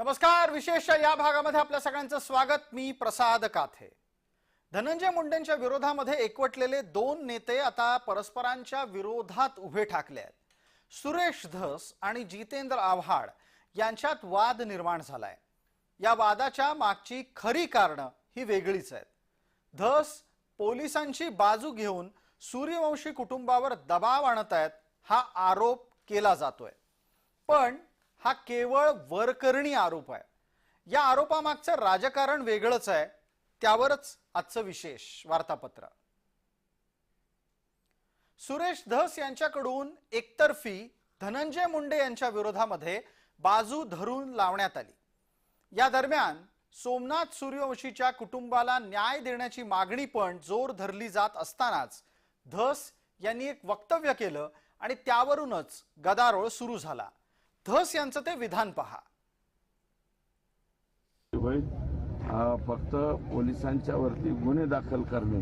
नमस्कार विशेष या भागामध्ये आपल्या सगळ्यांचं स्वागत. मी प्रसाद काथे. धनंजय मुंडेंच्या विरोधामध्ये एकवटलेले दोन नेते आता परस्परांच्या विरोधात उभे ठाकले आहेत. सुरेश धस आणि जितेंद्र आव्हाड यांच्यात वाद निर्माण झालाय. या वादाच्या मागची खरी कारणं ही वेगळीच आहेत. धस पोलिसांची बाजू घेऊन सूर्यवंशी कुटुंबावर दबाव आणत आहेत हा आरोप केला जातोय. पण हा केवळ वरकरणी आरोप आहे. या आरोपामागचं राजकारण वेगळंच आहे. त्यावरच आजचं विशेष वार्तापत्र. सुरेश धस यांच्याकडून एकतर्फी धनंजय मुंडे यांच्या विरोधामध्ये बाजू धरून लावण्यात आली. या दरम्यान सोमनाथ सूर्यवंशीच्या कुटुंबाला न्याय देण्याची मागणी पण जोर धरली जात असतानाच धस यांनी एक वक्तव्य केलं आणि त्यावरूनच गदारोळ सुरू झाला. धस यांचं ते विधान पहा. फक्त पोलिसांच्या वरती गुन्हे दाखल करणे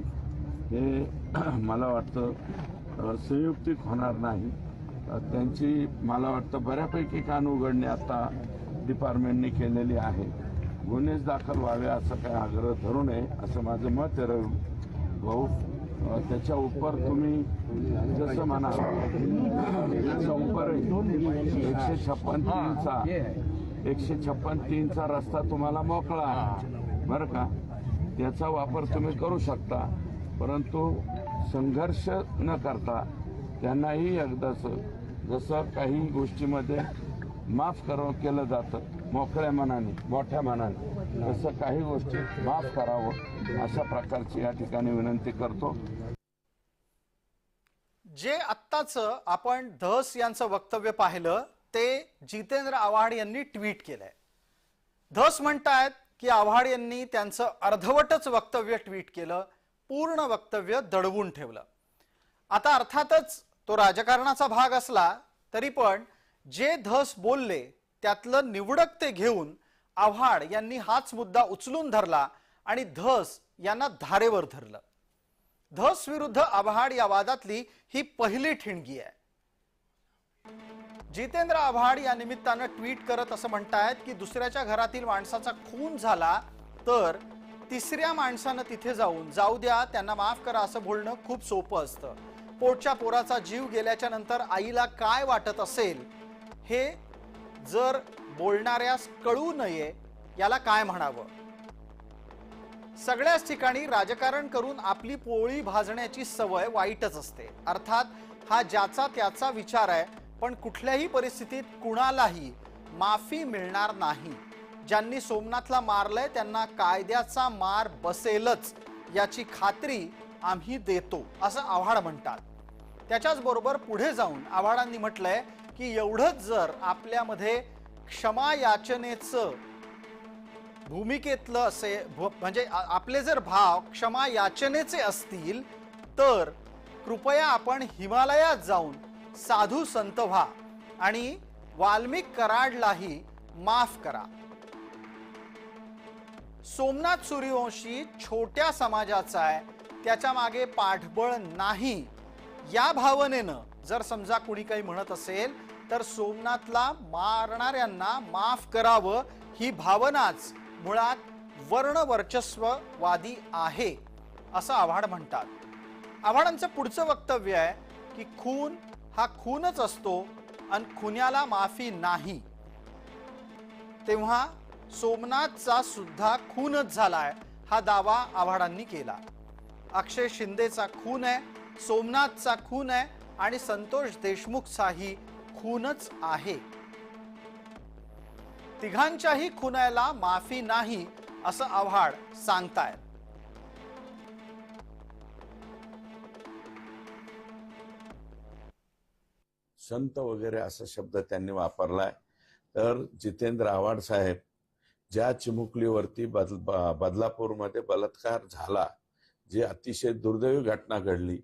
हे मला वाटतं संयुक्तिक होणार नाही. त्यांची मला वाटतं बऱ्यापैकी कान उघडणे आता डिपार्टमेंटने केलेली आहे. गुन्हेच दाखल व्हावे असं काही आग्रह धरू नये असं माझं मत आहे. रवी भाऊ त्याच्या उपर तुम्ही जसं म्हणा त्याच्या उपर एकशे छप्पन तीनचा. एकशे छप्पन तीनचा रस्ता तुम्हाला मोकळा आहे. बरं का? त्याचा वापर तुम्ही करू शकता. परंतु संघर्ष न करता त्यांनाही एकदाच जसं काही गोष्टीमध्ये माफ कर केलं जातं. मोकळ्या मनाने मोठ्या मनाने तसं काही गोष्टी माफ करावं अशा प्रकारची या ठिकाणी विनंती करतो. जे आत्ताच आपण धस यांचं वक्तव्य पाहिलं ते जितेंद्र आव्हाड यांनी ट्विट केलंय. धस म्हणतायत की आव्हाड यांनी त्यांचं अर्धवटच वक्तव्य ट्विट केलं पूर्ण वक्तव्य दडवून ठेवलं. आता अर्थातच तो राजकारणाचा भाग असला तरी पण जे धस बोलले त्यातलं निवडक ते घेऊन आव्हाड यांनी हाच मुद्दा उचलून धरला आणि धस यांना धारेवर धरलं. धस विरुद्ध आव्हाड या वादातली ही पहिली ठिणगी आहे. जितेंद्र आव्हाड या निमित्तानं ट्विट करत असं म्हणतायत की दुसऱ्याच्या घरातील माणसाचा खून झाला तर तिसऱ्या माणसानं तिथे जाऊन जाऊ द्या त्यांना माफ करा असं बोलणं खूप सोपं असतं. पोटच्या पोराचा जीव गेल्याच्यानंतर आईला काय वाटत असेल हे जर बोलणाऱ्यास कळू नये याला काय म्हणावं? सगळ्याच ठिकाणी राजकारण करून आपली पोळी भाजण्याची सवय वाईटच असते. अर्थात हा ज्याचा त्याचा विचार आहे पण कुठल्याही परिस्थितीत कुणालाही माफी मिळणार नाही. ज्यांनी सोमनाथला मारलंय त्यांना कायद्याचा मार बसेलच याची खात्री आम्ही देतो असं आव्हाड म्हणतात. त्याच्याच बरोबर पुढे जाऊन आव्हाडांनी म्हटलंय की एवढंच जर आपल्यामध्ये क्षमा याचनेचं भूमिकेतलं असे म्हणजे आपले जर भाव क्षमा याचनेचे असतील तर कृपया आपण हिमालयात जाऊन साधू संत व्हा आणि वाल्मिक कराडलाही माफ करा. सोमनाथ सूर्यवंशी छोट्या समाजाचा आहे त्याच्यामागे पाठबळ नाही. या भावनेनं जर समजा कुणी काही म्हणत असेल तर सोमनाथला मारणाऱ्यांना माफ करावं ही भावनाच मुळात वर्णवर्चस्ववादी आहे असं आव्हाड म्हणतात. आव्हाडांचं पुढचं वक्तव्य आहे की खून हा खूनच असतो आणि खुन्याला माफी नाही. तेव्हा सोमनाथचा सुद्धा खूनच झालाय हा दावा आव्हाडांनी केला. अक्षय शिंदेचा खून आहे सोमनाथचा खून आहे आणि संतोष देशमुखचाही खूनच आहे. तिघांच्याही खुनायला माफी नाही असं आव्हाड सांगतायत. संत वगैरे असा शब्द त्यांनी वापरलाय. तर जितेंद्र आव्हाड साहेब ज्या चिमुकलीवरती बदल बदलापूरमध्ये बलात्कार झाला जी अतिशय दुर्दैवी घटना घडली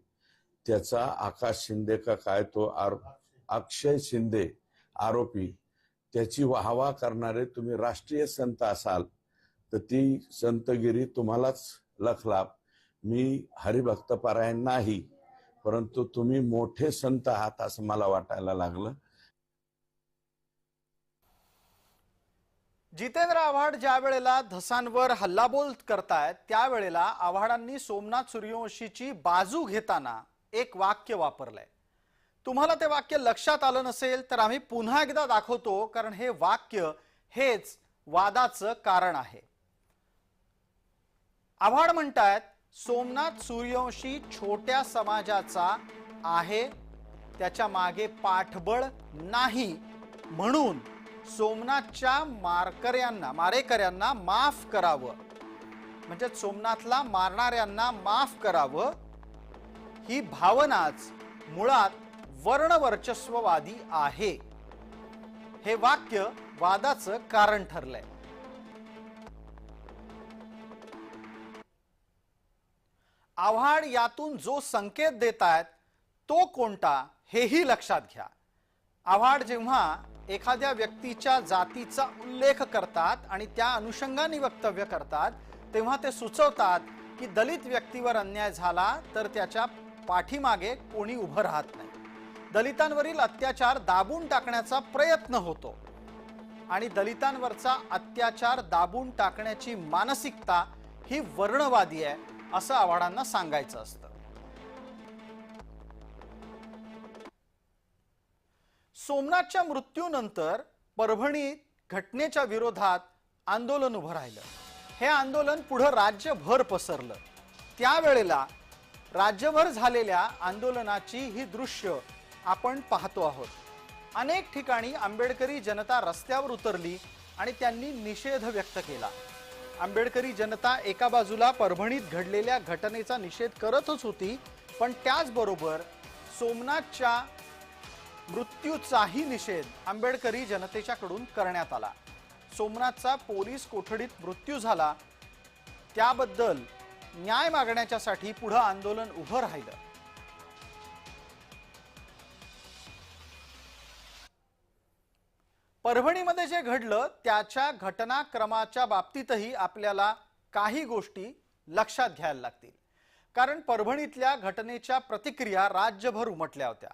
त्याचा आकाश शिंदे का काय तो आरोप अक्षय शिंदे आरोपी त्याची वाहवा करणारे तुम्ही राष्ट्रीय संत असाल तर ती संतगिरी तुम्हालाच लखलाप. मी हरिभक्तपरायण नाही परंतु तुम्ही मोठे संत आहात असं मला वाटायला लागलं. जितेंद्र आव्हाड ज्या वेळेला धसांवर हल्लाबोल करतायत त्यावेळेला आव्हाडांनी सोमनाथ सूर्यवंशीची बाजू घेताना एक वाक्य वापरलंय. तुम्हाला ते वाक्य लक्षात आलं नसेल तर आम्ही पुन्हा एकदा दाखवतो कारण हे वाक्य हेच वादाचं कारण आहे. आव्हाड म्हणतायत सोमनाथ सूर्यवंशी छोट्या समाजाचा आहे त्याच्यामागे पाठबळ नाही म्हणून सोमनाथच्या मारकऱ्यांना मारेकऱ्यांना माफ करावं. म्हणजे सोमनाथला मारणाऱ्यांना माफ करावं ही भावनाच मुळात वर्णवर्चस्ववादी आहे. हे वाक्य वादाचं कारण ठरलंय. आव्हाड यातून जो संकेत देत आहेत तो कोणता हेही लक्षात घ्या. आव्हाड जेव्हा एखाद्या व्यक्तीच्या जातीचा उल्लेख करतात आणि त्या अनुषंगाने वक्तव्य करतात तेव्हा ते सुचवतात की दलित व्यक्तीवर अन्याय झाला तर त्याच्या पाठीमागे कोणी उभं राहत नाही. दलितांवरील अत्याचार दाबून टाकण्याचा प्रयत्न होतो. आणि दलितांवरचा अत्याचार दाबून टाकण्याची मानसिकता ही वर्णवादी आहे असं आव्हाडांना सांगायचं असतं. सोमनाथच्या मृत्यूनंतर परभणीत घटनेच्या विरोधात आंदोलन उभं राहिलं. हे आंदोलन पुढं राज्यभर पसरलं. त्यावेळेला राज्यभर झालेल्या आंदोलनाची ही दृश्य आपण पाहतो आहोत. अनेक ठिकाणी आंबेडकरी जनता रस्त्यावर उतरली आणि त्यांनी निषेध व्यक्त केला. आंबेडकरी जनता एका बाजूला परभणीत घडलेल्या घटनेचा निषेध करतच होती पण त्याचबरोबर सोमनाथच्या मृत्यूचाही निषेध आंबेडकरी जनतेच्याकडून करण्यात आला. सोमनाथचा पोलीस कोठडीत मृत्यू झाला त्याबद्दल न्याय मागण्याच्यासाठी पुढं आंदोलन उभं राहिलं. परभणीमध्ये जे घडलं त्याच्या घटनाक्रमाच्या बाबतीतही आपल्याला काही गोष्टी लक्षात घ्यायला लागतील. कारण परभणीतल्या घटनेच्या प्रतिक्रिया राज्यभर उमटल्या होत्या.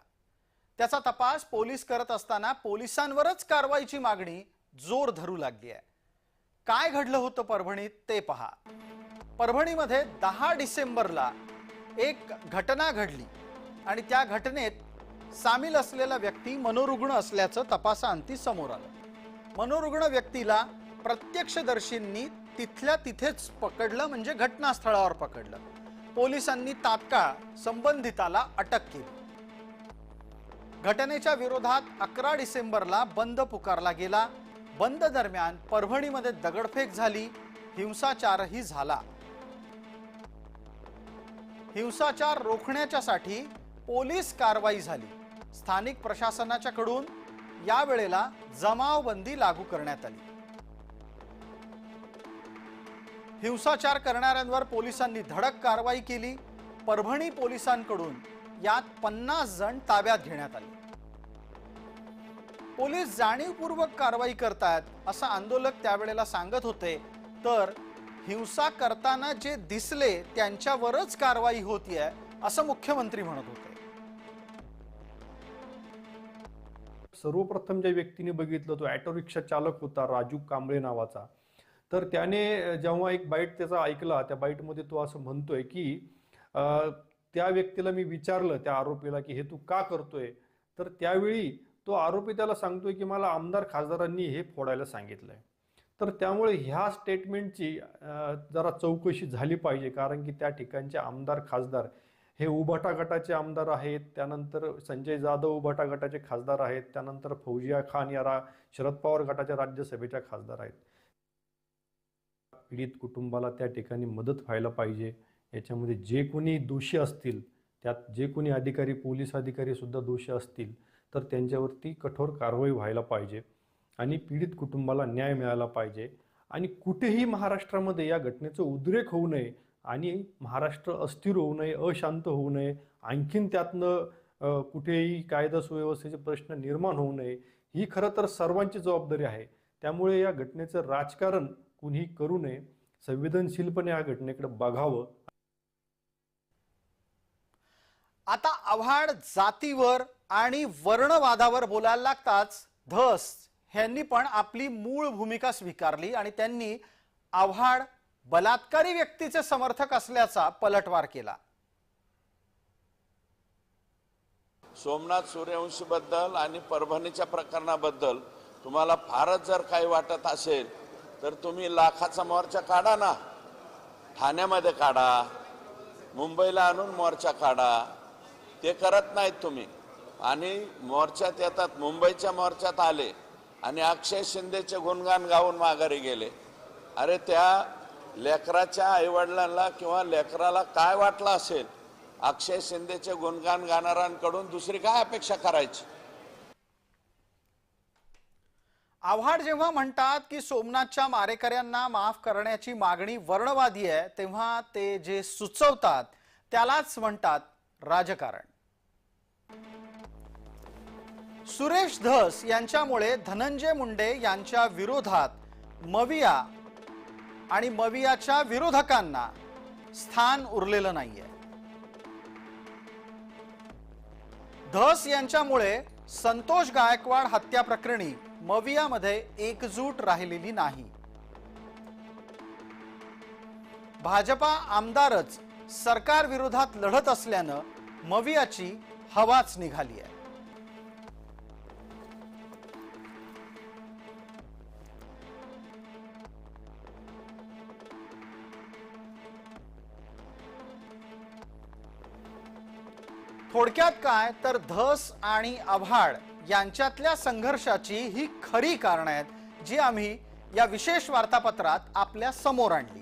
त्याचा तपास पोलीस करत असताना पोलिसांवरच कारवाईची मागणी जोर धरू लागली आहे. काय घडलं होतं परभणीत ते पहा. परभणीमध्ये दहा डिसेंबरला एक घटना घडली आणि त्या घटनेत सामील असलेला व्यक्ती मनोरुग्ण असल्याचं तपासाअंती समोर आलं. मनोरुग्ण व्यक्तीला प्रत्यक्षदर्शींनी तिथल्या तिथेच पकडलं म्हणजे घटनास्थळावर पकडलं. पोलिसांनी तात्काळ संबंधिताला अटक केली. घटनेच्या विरोधात अकरा डिसेंबरला बंद पुकारला गेला. बंद दरम्यान परभणीमध्ये दगडफेक झाली. हिंसाचारही झाला. हिंसाचार रोखण्याच्यासाठी पोलीस कारवाई झाली. स्थानिक प्रशासनाच्या कडून यावेळेला जमावबंदी लागू करण्यात आली. हिंसाचार करणाऱ्यांवर पोलिसांनी धडक कारवाई केली. परभणी पोलिसांकडून यात पन्नास जण ताब्यात घेण्यात आले. पोलीस जाणीवपूर्वक कारवाई करतायत असं आंदोलक त्यावेळेला सांगत होते. तर हिंसा करताना जे दिसले त्यांच्यावरच कारवाई होतीये असं मुख्यमंत्री म्हणत होते. सर्वप्रथम ज्या व्यक्तीने बघितलं तो ॲटो रिक्षा चालक होता राजू कांबळे नावाचा. तर त्याने जेव्हा एक बाईट त्याचा ऐकला त्या बाईटमध्ये तो असं म्हणतोय की त्या व्यक्तीला मी विचारलं त्या आरोपीला की हे तू का करतोय? तर त्यावेळी तो आरोपी त्याला सांगतोय की मला आमदार खासदारांनी हे फोडायला सांगितलंय. तर त्यामुळे ह्या स्टेटमेंटची जरा चौकशी झाली पाहिजे कारण की त्या ठिकाणचे आमदार खासदार हे उभाटा गटाचे आमदार आहेत त्यानंतर संजय जाधव उभाटा गटाचे खासदार आहेत त्यानंतर फौजिया खान या रा शरद पवार गटाच्या राज्यसभेच्या खासदार आहेत. पीडित कुटुंबाला त्या ठिकाणी मदत व्हायला पाहिजे याच्यामध्ये जे कोणी दोषी असतील त्यात जे कोणी अधिकारी पोलीस अधिकारी सुद्धा दोषी असतील तर त्यांच्यावरती कठोर कारवाई व्हायला पाहिजे आणि पीडित कुटुंबाला न्याय मिळायला पाहिजे. आणि कुठेही महाराष्ट्रामध्ये या घटनेचं उद्रेक होऊ नये आणि महाराष्ट्र अस्थिर होऊ नये अशांत होऊ नये आणखीन त्यातनं कुठेही कायदा सुव्यवस्थेचे प्रश्न निर्माण होऊ नये ही खरं तर सर्वांची जबाबदारी आहे. त्यामुळे या घटनेचं राजकारण कुणीही करू नये संवेदनशीलपणे या घटनेकडे बघावं. आता आव्हाड जातीवर आणि वर्णवादावर बोलायला लागताच धस ह्यांनी पण आपली मूळ भूमिका स्वीकारली आणि त्यांनी आव्हाड बलात्कारी व्यक्तीचे समर्थक असल्याचा पलटवार केला. सोमनाथ सूर्यवंशीबद्दल आणि परभणीच्या प्रकरणाबद्दल तुम्हाला फारच जर काही वाटत असेल तर तुम्ही लाखाचा मोर्चा काढा ना. ठाण्यामध्ये काढा मुंबईला आणून मोर्चा काढा. ते करत नाहीत तुम्ही. आणि मोर्चात येतात मुंबईच्या मोर्चात आले आणि अक्षय शिंदेचे गुणगान गाऊन माघारी गेले. अरे त्या लेकराच्या आईवडिलांना किंवा लेकराला काय वाटलं असेल अक्षय शिंदेचे गुणगान गाणाऱ्यांकडून दुसरी काय अपेक्षा करायची? आव्हाड जेव्हा म्हणतात की सोमनाथच्या मारेकऱ्यांना माफ करण्याची मागणी वर्णवादी आहे तेव्हा ते जे सुचवतात त्यालाच म्हणतात राजकारण. सुरेश धस यांच्यामुळे धनंजय मुंडे यांच्या विरोधात मविया आणि मवियाच्या विरोधकांना स्थान उरलेलं नाहीये. धस यांच्यामुळे संतोष गायकवाड हत्या प्रकरणी मवियामध्ये एकजूट राहिलेली नाही. भाजपा आमदारच सरकार विरोधात लढत असल्यानं मवियाची हवाच निघाली आहे थोडक्यात काय तर धस आणि आभाळ यांच्यातल्या संघर्षाची ही खरी कारण आहेत जी आम्ही या विशेष वार्तापत्रात आपल्यासमोर आणली.